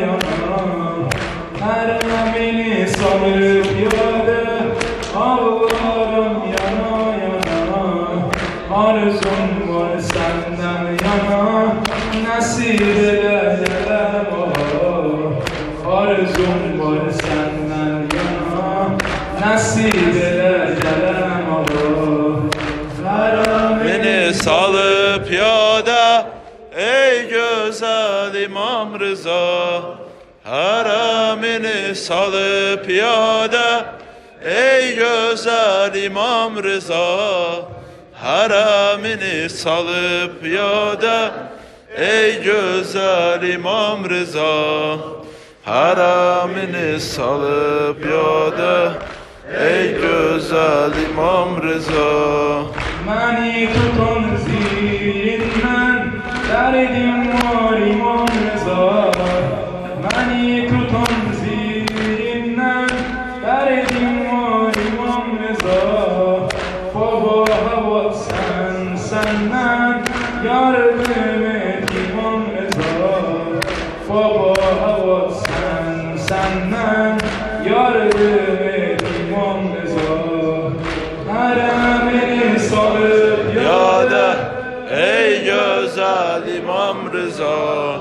yanar Her beni sanıp yerde. Ağlarım yana yana. Arzum var senden yana. Nasip ele Arzum var senden yana. Nasip İmam Rıza. Haramini salıp yada ey güzel İmam Rıza. Haramini salıp yada ey güzel İmam Rıza. Haramini salıp yada ey güzel İmam Rıza. Mani tutun zihninden Derdim var güzel İmam Rıza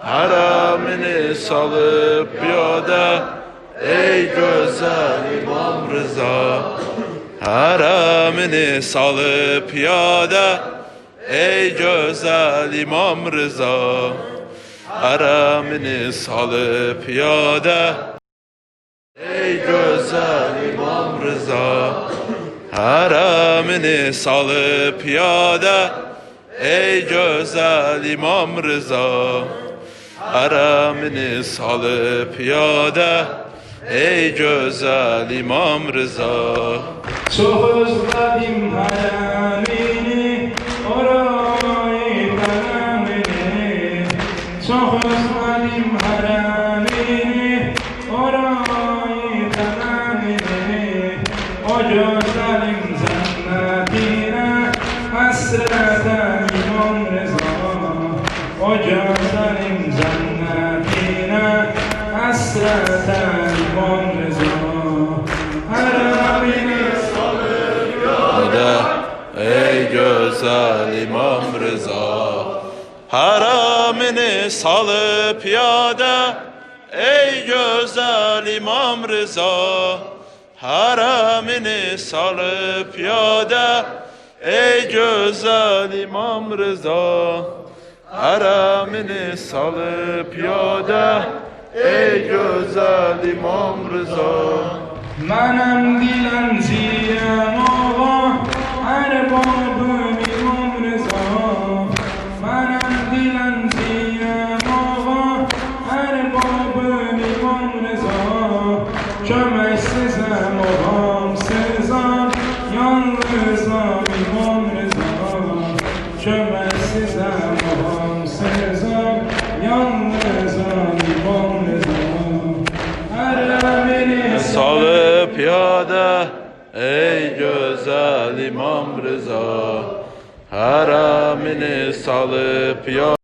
Haramini salıp yada ey güzel İmam Rıza Haramini salıp yada ey güzel İmam Rıza Haramini salıp yada ey güzel İmam Rıza Haramini salıp yada Ey güzel İmam Rıza Haramini salıp yada Ey güzel İmam Rıza. Çok özledim haramini Orayı kalemini Çok özledim haramini Orayı kalemini O güzelim cennetine Hasreten imam rıza O güzelim cennetine Hasreten imam rıza Haramini Yada Ey güzel İmam Rıza. Haramini salıp yada Ey güzel İmam Rıza. Haramini salıp yada Ey güzel İmam Rıza Haramını salıp yoda Ey güzel İmam Rıza Menem dilen ziyen ağa Erbabım İmam Rıza Menem dilen ziyen ağa Erbabım İmam Rıza Kömür ey güzel İmam Rıza Haramini salıp yada